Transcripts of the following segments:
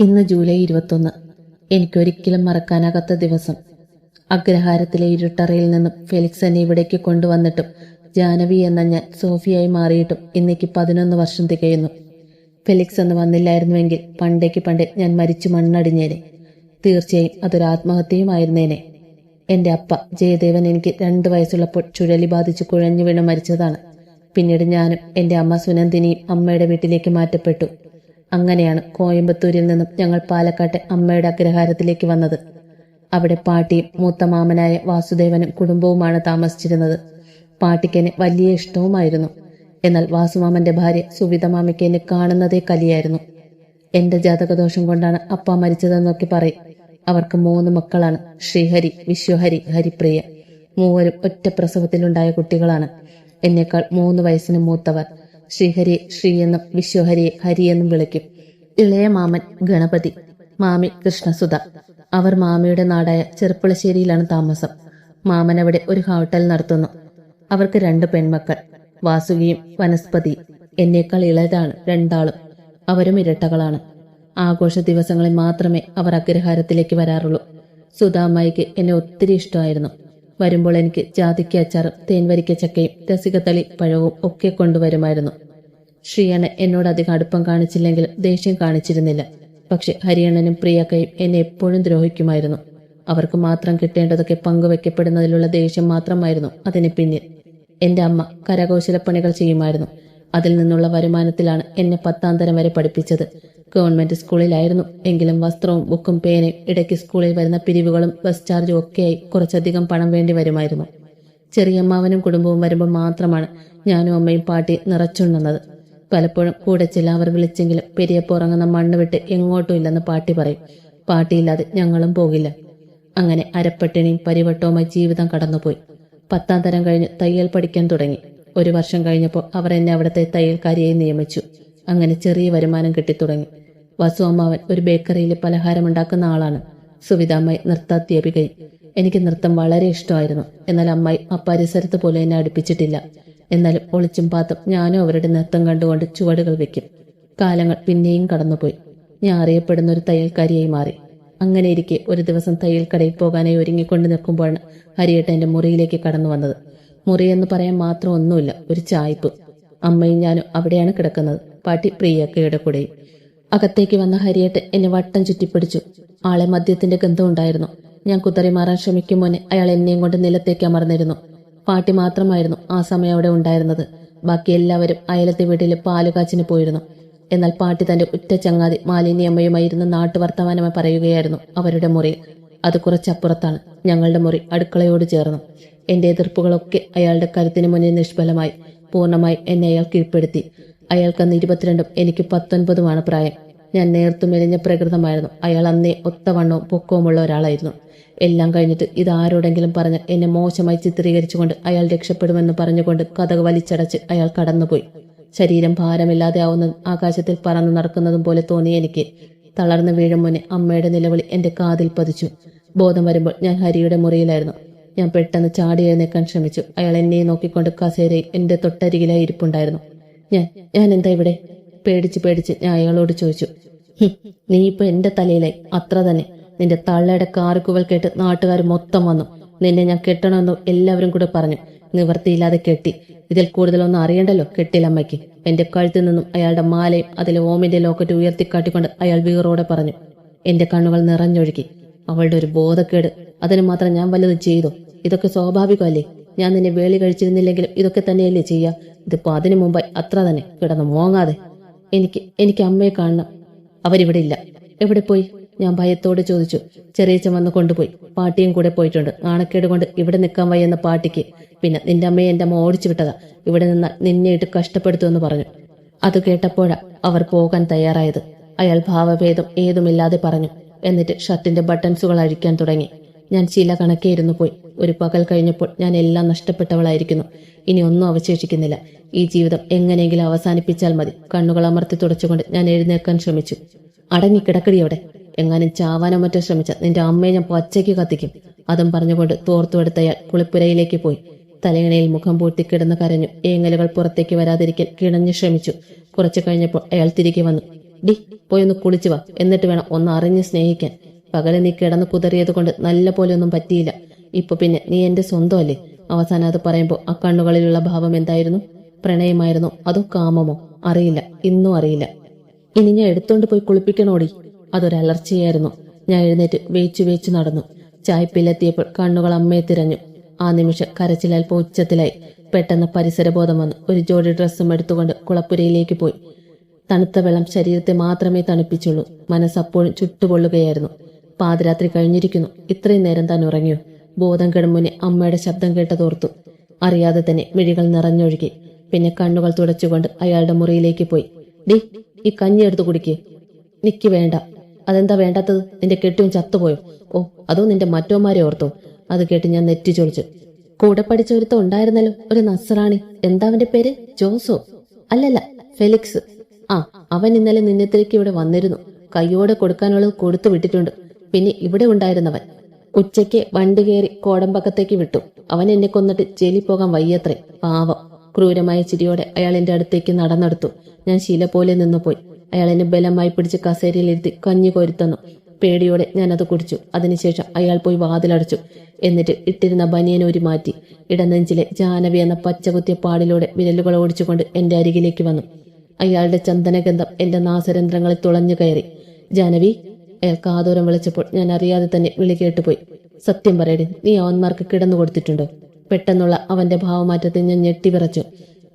ഇന്ന് ജൂലൈ ഇരുപത്തൊന്ന്. എനിക്കൊരിക്കലും മറക്കാനാകാത്ത ദിവസം. അഗ്രഹാരത്തിലെ ഇരുട്ടറയിൽ നിന്നും ഫെലിക്സ് എന്നെ ഇവിടേക്ക് കൊണ്ടുവന്നിട്ടും ജാനവി എന്ന ഞാൻ സോഫിയായി മാറിയിട്ടും ഇന്നേക്ക് പതിനൊന്ന് വർഷം തികയുന്നു. ഫെലിക്സ് എന്ന് വന്നില്ലായിരുന്നുവെങ്കിൽ പണ്ടേക്ക് പണ്ടേ ഞാൻ മരിച്ചു മണ്ണടിഞ്ഞേനെ. തീർച്ചയായും അതൊരു ആത്മഹത്യയുമായിരുന്നേനെ. എന്റെ അപ്പ ജയദേവൻ എനിക്ക് രണ്ട് വയസ്സുള്ളപ്പോൾ ചുഴലി ബാധിച്ച് കുഴഞ്ഞു വീണ് മരിച്ചതാണ്. പിന്നീട് ഞാനും എന്റെ അമ്മ സുനന്ദിനിയും അമ്മയുടെ വീട്ടിലേക്ക് മാറ്റപ്പെട്ടു. അങ്ങനെയാണ് കോയമ്പത്തൂരിൽ നിന്നും ഞങ്ങൾ പാലക്കാട്ടെ അമ്മയുടെ അഗ്രഹാരത്തിലേക്ക് വന്നത്. അവിടെ പാട്ടിയും മൂത്ത മാമനായ വാസുദേവനും കുടുംബവുമാണ് താമസിച്ചിരുന്നത്. പാട്ടിക്കന് വലിയ ഇഷ്ടവുമായിരുന്നു. എന്നാൽ വാസുമാമന്റെ ഭാര്യ സുവിത മാമയ്ക്ക് എന്നെ കാണുന്നതേ കലിയായിരുന്നു. എന്റെ ജാതകദോഷം കൊണ്ടാണ് അപ്പ മരിച്ചതെന്നൊക്കെ പറയും. അവർക്ക് മൂന്ന് മക്കളാണ്. ശ്രീഹരി വിശ്വഹരി ഹരിപ്രിയ. മൂവരും ഒറ്റ പ്രസവത്തിലുണ്ടായ കുട്ടികളാണ്. എന്നേക്കാൾ മൂന്ന് വയസ്സിന് മൂത്തവർ. ശ്രീഹരിയെ ശ്രീ എന്നും വിശ്വഹരിയെ ഹരി എന്നും വിളിക്കും. ഇളയ മാമൻ ഗണപതി മാമി കൃഷ്ണസുധ. അവർ മാമിയുടെ നാടായ ചെറുപ്പുളശ്ശേരിയിലാണ് താമസം. മാമൻ അവിടെ ഒരു ഹോട്ടൽ നടത്തുന്നു. അവർക്ക് രണ്ട് പെൺമക്കൾ വാസുകിയും വനസ്പതി. എന്നേക്കാൾ ഇളയതാണ് രണ്ടാളും. അവരും ഇരട്ടകളാണ്. ആഘോഷ ദിവസങ്ങളിൽ മാത്രമേ അവർ അഗ്രഹാരത്തിലേക്ക് വരാറുള്ളൂ. സുധാമ്മയ്ക്ക് എന്നെ ഒത്തിരി ഇഷ്ടമായിരുന്നു. വരുമ്പോൾ എനിക്ക് ജാതിക്ക അച്ചാറും തേൻവരിക്ക ചക്കയും രസികത്തളി പഴവും ഒക്കെ കൊണ്ടുവരുമായിരുന്നു. ശ്രീയണ്ണ എന്നോട് അധികം അടുപ്പം കാണിച്ചില്ലെങ്കിലും ദേഷ്യം കാണിച്ചിരുന്നില്ല. പക്ഷെ ഹരിയണ്ണനും പ്രിയക്കയും എന്നെ എപ്പോഴും ദ്രോഹിക്കുമായിരുന്നു. അവർക്ക് മാത്രം കിട്ടേണ്ടതൊക്കെ പങ്കുവെക്കപ്പെടുന്നതിലുള്ള ദേഷ്യം മാത്രമായിരുന്നു അതിന് പിന്നിൽ. എന്റെ അമ്മ കരകൗശലപ്പണികൾ ചെയ്യുമായിരുന്നു. അതിൽ നിന്നുള്ള വരുമാനത്തിലാണ് എന്നെ പത്താം തരം വരെ പഠിപ്പിച്ചത്. ഗവൺമെന്റ് സ്കൂളിലായിരുന്നു. എങ്കിലും വസ്ത്രവും ബുക്കും പേനയും ഇടയ്ക്ക് സ്കൂളിൽ വരുന്ന പിരിവുകളും ബസ് ചാർജും ഒക്കെയായി കുറച്ചധികം പണം വേണ്ടി വരുമായിരുന്നു. ചെറിയമ്മാവനും കുടുംബവും വരുമ്പോൾ മാത്രമാണ് ഞാനും അമ്മയും പാട്ടി നിറച്ചുണ്ണുന്നത് പലപ്പോഴും കൂടെ ചിലവർ വിളിച്ചെങ്കിലും പെരിയപ്പ് ഉറങ്ങുന്ന മണ്ണ് വിട്ട് എങ്ങോട്ടും ഇല്ലെന്ന് പാട്ടി പറയും. പാട്ടിയില്ലാതെ ഞങ്ങളും പോകില്ല. അങ്ങനെ അരപ്പട്ടിണിയും പരിവട്ടവുമായി ജീവിതം കടന്നുപോയി. പത്താം തരം കഴിഞ്ഞ് തയ്യൽ പഠിക്കാൻ തുടങ്ങി. ഒരു വർഷം കഴിഞ്ഞപ്പോൾ അവർ എന്നെ അവിടുത്തെ തയ്യൽക്കാരിയായി നിയമിച്ചു. അങ്ങനെ ചെറിയ വരുമാനം കിട്ടിത്തുടങ്ങി. വസു അമ്മാവൻ ഒരു ബേക്കറിയിൽ പലഹാരമുണ്ടാക്കുന്ന ആളാണ്. സുവിതാമ്മായി നൃത്താധ്യാപികയും എനിക്ക് നൃത്തം വളരെ ഇഷ്ടമായിരുന്നു. എന്നാൽ അമ്മായി ആ പരിസരത്ത് പോലെ എന്നെ അടുപ്പിച്ചിട്ടില്ല. എന്നാലും ഒളിച്ചും പാത്തും ഞാനും അവരുടെ നൃത്തം കണ്ടുകൊണ്ട് ചുവടുകൾ വെക്കും. കാലങ്ങൾ പിന്നെയും കടന്നുപോയി. ഞാൻ അറിയപ്പെടുന്ന ഒരു തയ്യൽക്കാരിയായി മാറി. അങ്ങനെ ഇരിക്കെ ഒരു ദിവസം തയ്യൽക്കടയിൽ പോകാനായി ഒരുങ്ങിക്കൊണ്ട് നിൽക്കുമ്പോഴാണ് ഹരിയേട്ട എന്റെ മുറിയിലേക്ക് കടന്നു വന്നത് മുറി എന്ന് പറയാൻ മാത്രം ഒന്നുമില്ല. ഒരു ചായ്പ്. അമ്മയും ഞാനും അവിടെയാണ് കിടക്കുന്നത്. പാട്ടി പ്രിയക്കയുടെ കൂടെ. അകത്തേക്ക് വന്ന ഹരിയേട്ട് എന്നെ വട്ടം ചുറ്റിപ്പിടിച്ചു. ആളെ മദ്യത്തിന്റെ ഗന്ധം ഉണ്ടായിരുന്നു. ഞാൻ കുത്തറി മാറാൻ ശ്രമിക്കും മുന്നേ അയാൾ എന്നെയും കൊണ്ട് നിലത്തേക്ക് അമർന്നിരുന്നു. പാട്ടി മാത്രമായിരുന്നു ആ സമയം അവിടെ ഉണ്ടായിരുന്നത്. ബാക്കി എല്ലാവരും അയലത്തെ വീട്ടിലെ പാലുകാച്ചിന് പോയിരുന്നു. എന്നാൽ പാട്ടി തന്റെ ഉറ്റ ചങ്ങാതി മാലിന്യമ്മയുമായിരുന്നു നാട്ടുവർത്തമാനമായി പറയുകയായിരുന്നു അവരുടെ മുറിയിൽ അത് കുറച്ചപ്പുറത്താണ്. ഞങ്ങളുടെ മുറി അടുക്കളയോട് ചേർന്നു. എന്റെ എതിർപ്പുകളൊക്കെ അയാളുടെ കരുത്തിന് മുന്നിൽ നിഷ്ഫലമായി പൂർണമായി എന്നെ അയാൾ കീഴ്പ്പെടുത്തി. അയാൾക്ക് അന്ന് ഇരുപത്തിരണ്ടും എനിക്ക് പത്തൊൻപതുമാണ് പ്രായം. ഞാൻ നേർത്തു മെലിഞ്ഞ പ്രകൃതമായിരുന്നു. അയാൾ അന്നേ ഒത്തവണ്ണവും പൊക്കവുമുള്ള ഒരാളായിരുന്നു. എല്ലാം കഴിഞ്ഞിട്ട് ഇത് ആരോടെങ്കിലും പറഞ്ഞ് എന്നെ മോശമായി ചിത്രീകരിച്ചുകൊണ്ട് അയാൾ രക്ഷപ്പെടുമെന്ന് പറഞ്ഞുകൊണ്ട് കഥക വലിച്ചടച്ച് അയാൾ കടന്നുപോയി. ശരീരം ഭാരമില്ലാതെ ആവുന്നതും ആകാശത്തിൽ പറന്നു നടക്കുന്നതും പോലെ തോന്നി എനിക്ക്. തളർന്നു വീഴും മുന്നേ അമ്മയുടെ നിലവിളി എന്റെ കാതിൽ പതിച്ചു. ബോധം വരുമ്പോൾ ഞാൻ ഹരിയുടെ മുറിയിലായിരുന്നു. ഞാൻ പെട്ടെന്ന് ചാടി എഴുന്നേക്കാൻ ശ്രമിച്ചു. അയാൾ എന്നെ നോക്കിക്കൊണ്ട് കസേരയിൽ എന്റെ തൊട്ടരികിലായി ഇരിപ്പുണ്ടായിരുന്നു. ഞാൻ ഞാൻ എന്താ ഇവിടെ? പേടിച്ച് പേടിച്ച് ഞാൻ അയാളോട് ചോദിച്ചു. നീ ഇപ്പൊ എന്റെ തലയിലായി. അത്ര തന്നെ. നിന്റെ തള്ളയുടെ കാറുക്കുവൽ കേട്ട് നാട്ടുകാർ മൊത്തം വന്നു. നിന്നെ ഞാൻ കെട്ടണമെന്ന് എല്ലാവരും കൂടെ പറഞ്ഞു. നിവർത്തിയില്ലാതെ കെട്ടി. ഇതിൽ കൂടുതലൊന്നും അറിയണ്ടല്ലോ കെട്ടിലമ്മയ്ക്ക് എന്റെ കഴുത്തിൽ നിന്നും അയാളുടെ മാലയും അതിലെ ഓമിന്റെ ലോക്കറ്റ് ഉയർത്തിക്കാട്ടിക്കൊണ്ട് അയാൾ വീറോടെ പറഞ്ഞു എന്റെ കണ്ണുകൾ നിറഞ്ഞൊഴുകി. അവളുടെ ഒരു ബോധക്കേട്. അതിന് മാത്രം ഞാൻ വല്ലതും ചെയ്തു? ഇതൊക്കെ സ്വാഭാവികമല്ലേ? ഞാൻ നിന്നെ വേളി കഴിച്ചിരുന്നില്ലെങ്കിലും ഇതൊക്കെ തന്നെയല്ലേ ചെയ്യാ? ഇതിപ്പോ അതിനു മുമ്പായി അത്ര തന്നെ. കിടന്നു മോങ്ങാതെ. എനിക്ക് എനിക്ക് അമ്മയെ കാണണം. അവരിവിടെ ഇല്ല. എവിടെ പോയി? ഞാൻ ഭയത്തോടെ ചോദിച്ചു. ചെറിയച്ചൻ വന്ന് കൊണ്ടുപോയി. പാട്ടിയും കൂടെ പോയിട്ടുണ്ട്. നാണക്കേട് കൊണ്ട് ഇവിടെ നിൽക്കാൻ വയ്യെന്ന പാട്ടിക്ക് പിന്നെ നിന്റെ അമ്മയെ എന്റെ അമ്മ ഓടിച്ചു വിട്ടതാ. ഇവിടെ നിന്ന് നിന്നെ ഇട്ട് കഷ്ടപ്പെടുത്തുമെന്ന് പറഞ്ഞു. അത് കേട്ടപ്പോഴാ അവർ പോകാൻ തയ്യാറായത്. അയാൾ ഭാവഭേദം ഏതുമില്ലാതെ പറഞ്ഞു. എന്നിട്ട് ഷർട്ടിന്റെ ബട്ടൺസുകൾ അഴിക്കാൻ തുടങ്ങി. ഞാൻ ചില കണക്കേയിരുന്നു പോയി. ഒരു പകൽ കഴിഞ്ഞപ്പോൾ ഞാൻ എല്ലാം നഷ്ടപ്പെട്ടവളായിരിക്കുന്നു. ഇനി ഒന്നും അവശേഷിക്കുന്നില്ല. ഈ ജീവിതം എങ്ങനെയെങ്കിലും അവസാനിപ്പിച്ചാൽ മതി. കണ്ണുകൾ അമർത്തി തുടച്ചുകൊണ്ട് ഞാൻ എഴുന്നേൽക്കാൻ ശ്രമിച്ചു. അടങ്ങിക്കിടക്കടി അവിടെ. എങ്ങാനും ചാവാനോ മറ്റോ ശ്രമിച്ച നിന്റെ അമ്മയെ ഞാൻ പച്ചയ്ക്ക് കത്തിക്കും. അതും പറഞ്ഞുകൊണ്ട് തോർത്തുവെടുത്തയാൾ കുളിപ്പുരയിലേക്ക് പോയി. തലയിണയിൽ മുഖം പൂട്ടി കിടന്ന് കരഞ്ഞു. ഏങ്ങലുകൾ പുറത്തേക്ക് വരാതിരിക്കാൻ കിണഞ്ഞു ശ്രമിച്ചു. കുറച്ചു കഴിഞ്ഞപ്പോൾ അയാൾ തിരികെ വന്നു. ഡി പോയൊന്ന് കുളിച്ചു വാ എന്നിട്ട് വേണം ഒന്ന് അറിഞ്ഞ് സ്നേഹിക്കാൻ. പകൽ നീ കിടന്ന് കുതറിയത് കൊണ്ട് നല്ല പോലെ ഒന്നും പറ്റിയില്ല. ഇപ്പൊ പിന്നെ നീ എന്റെ സ്വന്തമല്ലേ? അവസാനം അത് പറയുമ്പോൾ ആ കണ്ണുകളിലുള്ള ഭാവം എന്തായിരുന്നു? പ്രണയമായിരുന്നു? അതോ കാമമോ? അറിയില്ല. ഇന്നും അറിയില്ല. ഇനി ഞാൻ എടുത്തോണ്ട് പോയി കുളിപ്പിക്കണോടി അതൊരലർച്ചയായിരുന്നു ഞാൻ എഴുന്നേറ്റ് വേച്ചു വേച്ചു നടന്നു. ചായപ്പിലെത്തിയപ്പോൾ കണ്ണുകൾ അമ്മയെ തിരഞ്ഞു. ആ നിമിഷം കരച്ചിലൽപ്പം ഉച്ചത്തിലായി. പെട്ടെന്ന് പരിസരബോധം വന്നു. ഒരു ജോഡി ഡ്രസ്സും എടുത്തുകൊണ്ട് കുളപ്പുരയിലേക്ക് പോയി. തണുത്ത വെള്ളം ശരീരത്തെ മാത്രമേ തണുപ്പിച്ചുള്ളൂ. മനസ്സപ്പോഴും ചുട്ടുപൊള്ളുകയായിരുന്നു. പാതിരാത്രി കഴിഞ്ഞിരിക്കുന്നു. ഇത്രയും നേരം താൻ ഉറങ്ങിയോ? ബോധം കിടമുനെ അമ്മയുടെ ശബ്ദം കേട്ടതോർത്തു. അറിയാതെ തന്നെ മിഴികൾ നിറഞ്ഞൊഴുകി. പിന്നെ കണ്ണുകൾ തുടച്ചുകൊണ്ട് അയാളുടെ മുറിയിലേക്ക് പോയി. ഡി ഈ കഞ്ഞി എടുത്തു കുടിക്കേ. നിക്ക് വേണ്ട. അതെന്താ വേണ്ടാത്തത്? നിന്റെ കെട്ടിയും ചത്തുപോയോ? ഓ അതോ നിന്റെ മറ്റോമാരെ ഓർത്തോ? അത് കേട്ട് ഞാൻ നെറ്റി ചൊളിച്ചു. കൂടെ പഠിച്ച ഒരുത്ത ഉണ്ടായിരുന്നല്ലോ ഒരു നസറാണി എന്താ അവന്റെ പേര്? ജോസോ. അല്ലല്ല ഫെലിക്സ്. ആ അവൻ ഇന്നലെ നിന്നത്തിലേക്ക് ഇവിടെ വന്നിരുന്നു. കയ്യോടെ കൊടുക്കാനുള്ളത് കൊടുത്തു വിട്ടിട്ടുണ്ട്. പിന്നെ ഇവിടെ ഉണ്ടായിരുന്നവൻ. ഉച്ചയ്ക്ക് വണ്ടി കയറി കോടമ്പക്കത്തേക്ക് വിട്ടു. അവൻ എന്നെ കൊന്നിട്ട് ജയിലിൽ പോകാൻ വയ്യത്രേ. പാവം. ക്രൂരമായ ചിരിയോടെ അയാൾ എന്റെ അടുത്തേക്ക് നടന്നെടുത്തു. ഞാൻ ശീല പോലെ നിന്നുപോയി. അയാൾ എന്നെ ബലമായി പിടിച്ച് കസേരയിലിരുത്തി കഞ്ഞി കോരിത്തന്നു പേടിയോടെ ഞാനത് കുടിച്ചു. അതിനുശേഷം അയാൾ പോയി വാതിലടച്ചു. എന്നിട്ട് ഇട്ടിരുന്ന ബനിയനൂരി മാറ്റി. ഇടനെഞ്ചിലെ ജാനവി എന്ന പച്ചകുത്തിയ പാടിലൂടെ വിരലുകൾ ഓടിച്ചുകൊണ്ട് എന്റെ അരികിലേക്ക് വന്നു. അയാളുടെ ചന്ദനഗന്ധം എന്റെ നാസരന്ധ്രങ്ങളിൽ തുളഞ്ഞു കയറി. ജാനവി അയാൾ കാതോരം വിളിച്ചപ്പോൾ ഞാൻ അറിയാതെ തന്നെ വിളി കേട്ടുപോയി. സത്യം പറയടി നീ അവന്മാർക്ക് കിടന്നു കൊടുത്തിട്ടുണ്ടോ? പെട്ടെന്നുള്ള അവന്റെ ഭാവമാറ്റത്തിൽ ഞാൻ ഞെട്ടിവിറച്ചു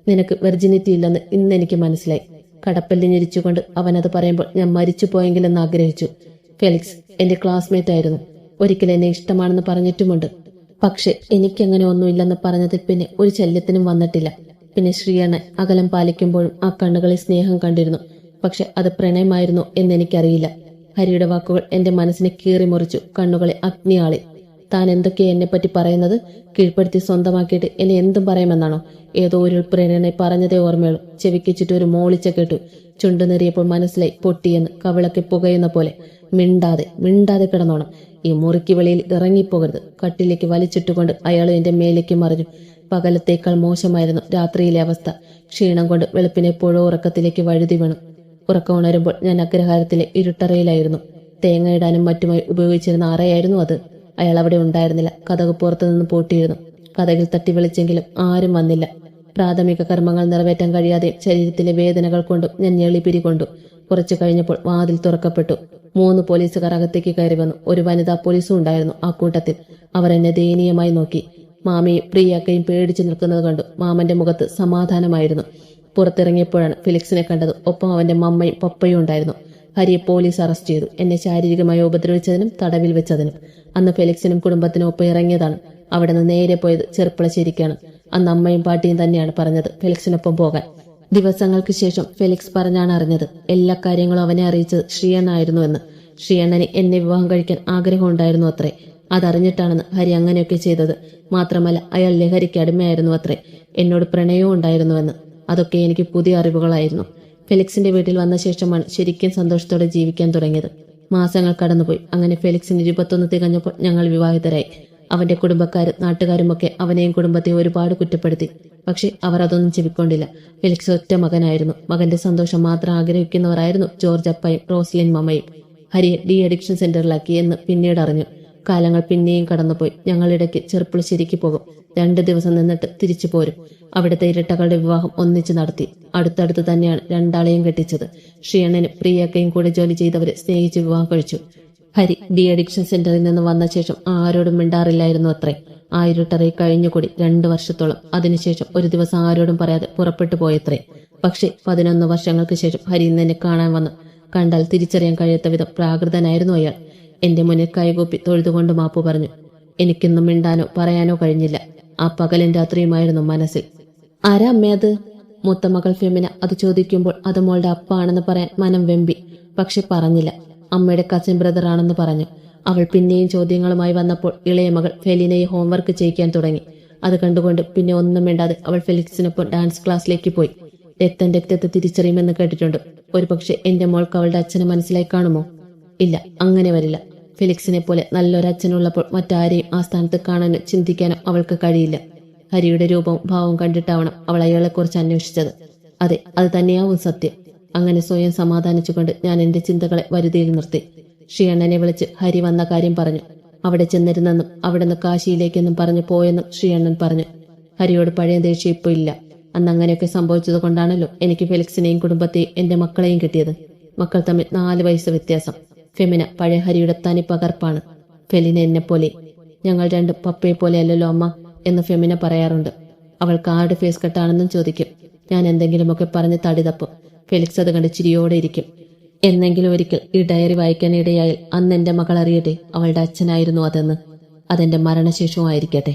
നിനക്ക് വെർജിനിറ്റി ഇല്ലെന്ന് ഇന്ന് എനിക്ക് മനസ്സിലായി. കടപ്പല്ലി ഞെരിച്ചുകൊണ്ട് അവനത് പറയുമ്പോൾ ഞാൻ മരിച്ചു പോയെങ്കിലെന്ന് ആഗ്രഹിച്ചു. ഫെലിക്സ് എന്റെ ക്ലാസ്മേറ്റ് ആയിരുന്നു. ഒരിക്കൽ എന്നെ ഇഷ്ടമാണെന്ന് പറഞ്ഞിട്ടുമുണ്ട്. പക്ഷെ എനിക്കങ്ങനെ ഒന്നുമില്ലെന്ന് പറഞ്ഞതിൽ പിന്നെ ഒരു ശല്യത്തിനും വന്നിട്ടില്ല. പിന്നെ ശ്രീയാണ് അകലം പാലിക്കുമ്പോഴും ആ കണ്ണുകളിൽ സ്നേഹം കണ്ടിരുന്നു. പക്ഷെ അത് പ്രണയമായിരുന്നു എന്നെനിക്കറിയില്ല ഹരിയുടെ വാക്കുകൾ എന്റെ മനസ്സിനെ കീറി മുറിച്ചു കണ്ണുകളെ അഗ്നിയാളി. താൻ എന്തൊക്കെയാ എന്നെപ്പറ്റി പറയുന്നത് കീഴ്പ്പെടുത്തി സ്വന്തമാക്കിയിട്ട് എന്നെ എന്തും പറയുമെന്നാണോ? ഏതോ ഒരു പ്രേരണ പറഞ്ഞതേ ഓർമ്മയുള്ളൂ. ചെവിക്ക് ചുറ്റും ഒരു മോളിച്ച കേട്ടു. ചുണ്ടു നേറിയപ്പോൾ മനസ്സിലായി പൊട്ടിയെന്ന് കവിളൊക്കെ പുകയുന്ന പോലെ. മിണ്ടാതെ മിണ്ടാതെ കിടന്നോണം. ഈ മുറിക്ക് വെളിയിൽ ഇറങ്ങിപ്പോകരുത്. കട്ടിലേക്ക് വലിച്ചിട്ടുകൊണ്ട് അയാൾ എന്റെ മേലേക്ക് മറിഞ്ഞു. പകലത്തേക്കാൾ മോശമായിരുന്നു രാത്രിയിലെ അവസ്ഥ. ക്ഷീണം കൊണ്ട് വെളുപ്പിനെപ്പോഴോ ഉറക്കത്തിലേക്ക് വഴുതി വീണു. ഉറക്കം ഉണരുമ്പോൾ ഞാൻ അഗ്രഹാരത്തിലെ ഇരുട്ടറയിലായിരുന്നു. തേങ്ങ ഇടാനും മറ്റുമായി ഉപയോഗിച്ചിരുന്ന അറയായിരുന്നു അത്. അയാൾ അവിടെ ഉണ്ടായിരുന്നില്ല. കഥക് പുറത്തുനിന്ന് പൂട്ടിയിരുന്നു. കഥകിൽ തട്ടി വിളിച്ചെങ്കിലും ആരും വന്നില്ല. പ്രാഥമിക കർമ്മങ്ങൾ നിറവേറ്റാൻ കഴിയാതെ ശരീരത്തിലെ വേദനകൾ കൊണ്ടും ഞാൻ ഞെളിപിരി കൊണ്ടു കുറച്ചു കഴിഞ്ഞപ്പോൾ വാതിൽ തുറക്കപ്പെട്ടു. മൂന്ന് പോലീസുകാർ അകത്തേക്ക് കയറി വന്നു. ഒരു വനിതാ പോലീസും ഉണ്ടായിരുന്നു ആ കൂട്ടത്തിൽ. അവർ എന്നെ ദയനീയമായി നോക്കി. മാമയും പ്രിയാക്കയും പേടിച്ചു നിൽക്കുന്നത് കണ്ടു. മാമന്റെ മുഖത്ത് സമാധാനമായിരുന്നു. പുറത്തിറങ്ങിയപ്പോഴാണ് ഫിലിക്സിനെ കണ്ടത്. ഒപ്പം അവന്റെ മമ്മയും പപ്പയും ഉണ്ടായിരുന്നു. ഹരിയെ പോലീസ് അറസ്റ്റ് ചെയ്തു. എന്നെ ശാരീരികമായി ഉപദ്രവിച്ചതിനും തടവിൽ വെച്ചതിനും. അന്ന് ഫെലിക്സിനും കുടുംബത്തിനും ഒപ്പം ഇറങ്ങിയതാണ്. അവിടെ നിന്ന് നേരെ പോയത് ചെറുപ്പളശ്ശേരിക്കാണ്. അന്ന് അമ്മയും പാട്ടിയും തന്നെയാണ് പറഞ്ഞത് ഫെലിക്സിനൊപ്പം പോകാൻ. ദിവസങ്ങൾക്ക് ശേഷം ഫെലിക്സ് പറഞ്ഞാണ് അറിഞ്ഞത്. എല്ലാ കാര്യങ്ങളും അവനെ അറിയിച്ചത് ശ്രീയണ്ണായിരുന്നു എന്ന്. ശ്രീയണ്ണന് എന്നെ വിവാഹം കഴിക്കാൻ ആഗ്രഹം ആഗ്രഹമുണ്ടായിരുന്നു അത്രേ. അതറിഞ്ഞിട്ടാണെന്ന് ഹരി അങ്ങനെയൊക്കെ ചെയ്തത്. മാത്രമല്ല അയാൾ ലഹരിക്ക് അടിമയായിരുന്നു അത്രേ. എന്നോട് പ്രണയവും ഉണ്ടായിരുന്നുവെന്ന് അതൊക്കെ എനിക്ക് പുതിയ അറിവുകളായിരുന്നു. ഫെലിക്സിന്റെ വീട്ടിൽ വന്ന ശേഷമാണ് ശരിക്കും സന്തോഷത്തോടെ ജീവിക്കാൻ തുടങ്ങിയത്. മാസങ്ങൾ കടന്നുപോയി. അങ്ങനെ ഫെലിക്സിന് ഇരുപത്തൊന്ന് തികഞ്ഞപ്പോൾ ഞങ്ങൾ വിവാഹിതരായി. അവന്റെ കുടുംബക്കാരും നാട്ടുകാരുമൊക്കെ അവനെയും കുടുംബത്തെയും ഒരുപാട് കുറ്റപ്പെടുത്തി. പക്ഷെ അവർ അതൊന്നും ചെവിക്കൊണ്ടില്ല. ഫെലിക്സ് ഒറ്റ മകനായിരുന്നു. മകന്റെ സന്തോഷം മാത്രം ആഗ്രഹിക്കുന്നവരായിരുന്നു ജോർജ് അപ്പയും റോസ്ലിൻ മമ്മയും. ഹരിയെ ഡി അഡിക്ഷൻ സെന്ററിലാക്കി എന്ന് പിന്നീട് അറിഞ്ഞു കാലങ്ങൾ പിന്നെയും കടന്നുപോയി. ഞങ്ങളിടയ്ക്ക് ചെറുപ്പുളശ്ശേരിക്ക് പോകും. രണ്ട് ദിവസം നിന്നിട്ട് തിരിച്ചു പോരും. അവിടുത്തെ ഇരട്ടകളുടെ വിവാഹം ഒന്നിച്ചു നടത്തി. അടുത്തടുത്ത് തന്നെയാണ് രണ്ടാളെയും കെട്ടിച്ചത്. ഷിയണ്ണനും പ്രിയക്കയും കൂടെ ജോലി ചെയ്തവരെ സ്നേഹിച്ച് വിവാഹം കഴിച്ചു. ഹരി ഡി അഡിക്ഷൻ സെന്ററിൽ നിന്ന് വന്ന ശേഷം ആരോടും മിണ്ടാറില്ലായിരുന്നു അത്രേ. ആ ഇരുട്ടറയിൽ കഴിഞ്ഞുകൂടി രണ്ടു വർഷത്തോളം. അതിനുശേഷം ഒരു ദിവസം ആരോടും പറയാതെ പുറപ്പെട്ടു പോയത്രേ. പക്ഷേ പതിനൊന്ന് വർഷങ്ങൾക്ക് ശേഷം ഹരി ഇന്ന് കാണാൻ വന്നു. കണ്ടാൽ തിരിച്ചറിയാൻ കഴിയാത്ത വിധം പ്രാകൃതനായിരുന്നു അയാൾ. എന്റെ മുന്നിൽ കൈകൂപ്പി തൊഴുതുകൊണ്ട് മാപ്പു പറഞ്ഞു. എനിക്കൊന്നും മിണ്ടാനോ പറയാനോ കഴിഞ്ഞില്ല. ആ പകലും രാത്രിയുമായിരുന്നു മനസ്സിൽ. ആരാ അമ്മേ അത്? മൂത്ത ഫെമിന അത് ചോദിക്കുമ്പോൾ അത് മോളുടെ അപ്പാണെന്ന് പറയാൻ മനം വെമ്പി. പക്ഷെ പറഞ്ഞില്ല. അമ്മയുടെ കസിൻ ബ്രദർ ആണെന്ന് പറഞ്ഞു. അവൾ പിന്നെയും ചോദ്യങ്ങളുമായി വന്നപ്പോൾ ഇളയ മകൾ ഫെലിനയെ ഹോംവർക്ക് ചെയ്യിക്കാൻ തുടങ്ങി. അത് കണ്ടുകൊണ്ട് പിന്നെ ഒന്നും വേണ്ടാതെ അവൾ ഫെലിക്സിനൊപ്പം ഡാൻസ് ക്ലാസ്സിലേക്ക് പോയി. രക്തം രക്തത്തെ തിരിച്ചറിയുമെന്ന് കേട്ടിട്ടുണ്ട്. ഒരുപക്ഷെ എന്റെ മോൾക്ക് അവളുടെ അച്ഛനെ മനസ്സിലായി കാണുമോ? ഇല്ല അങ്ങനെ വരില്ല. ഫെലിക്സിനെ പോലെ നല്ലൊരച്ഛനുള്ളപ്പോൾ മറ്റാരെയും ആ സ്ഥാനത്ത് കാണാനോ ചിന്തിക്കാനോ അവൾക്ക് കഴിയില്ല. ഹരിയുടെ രൂപവും ഭാവവും കണ്ടിട്ടാവണം അവൾ അയാളെക്കുറിച്ച് അന്വേഷിച്ചത്. അതെ അത് തന്നെയാവും സത്യം. അങ്ങനെ സ്വയം സമാധാനിച്ചുകൊണ്ട് ഞാൻ എന്റെ ചിന്തകളെ വരുതിയിൽ നിർത്തി. ശ്രീയണ്ണനെ വിളിച്ച് ഹരി വന്ന കാര്യം പറഞ്ഞു. അവിടെ ചെന്നിരുന്നെന്നും അവിടുന്ന് കാശിയിലേക്കെന്നും പറഞ്ഞു പോയെന്നും ശ്രീയണ്ണൻ പറഞ്ഞു. ഹരിയോട് പഴയ ദേഷ്യം ഇപ്പോൾ ഇല്ല. അന്ന് അങ്ങനെയൊക്കെ സംഭവിച്ചത് കൊണ്ടാണല്ലോ എനിക്ക് ഫെലിക്സിനെയും കുടുംബത്തെയും എന്റെ മക്കളെയും കിട്ടിയത്. മക്കൾ തമ്മിൽ നാല് വയസ്സ് വ്യത്യാസം. ഫെമിന പഴയ ഹരിയുടെ തനി പകർപ്പാണ്. ഫെലിന എന്നെ പോലെ ഞങ്ങൾ രണ്ട് പപ്പയെ പോലെ അല്ലല്ലോ അമ്മ എന്ന് ഫെമിന പറയാറുണ്ട്. അവൾ ആരുടെ ഫേസ് കട്ടാണെന്നും ചോദിക്കും. ഞാൻ എന്തെങ്കിലുമൊക്കെ പറഞ്ഞ് തടി തപ്പും ഫെലിക്സ് അത് കണ്ട് ചിരിയോടെ ഇരിക്കും. എന്നെങ്കിലും ഒരിക്കൽ ഈ ഡയറി വായിക്കാനിടയായാൽ അന്ന് എന്റെ മകൾ അറിയട്ടെ. അവളുടെ അച്ഛനായിരുന്നു അതെന്ന്. അതെന്റെ മരണശേഷവും ആയിരിക്കട്ടെ.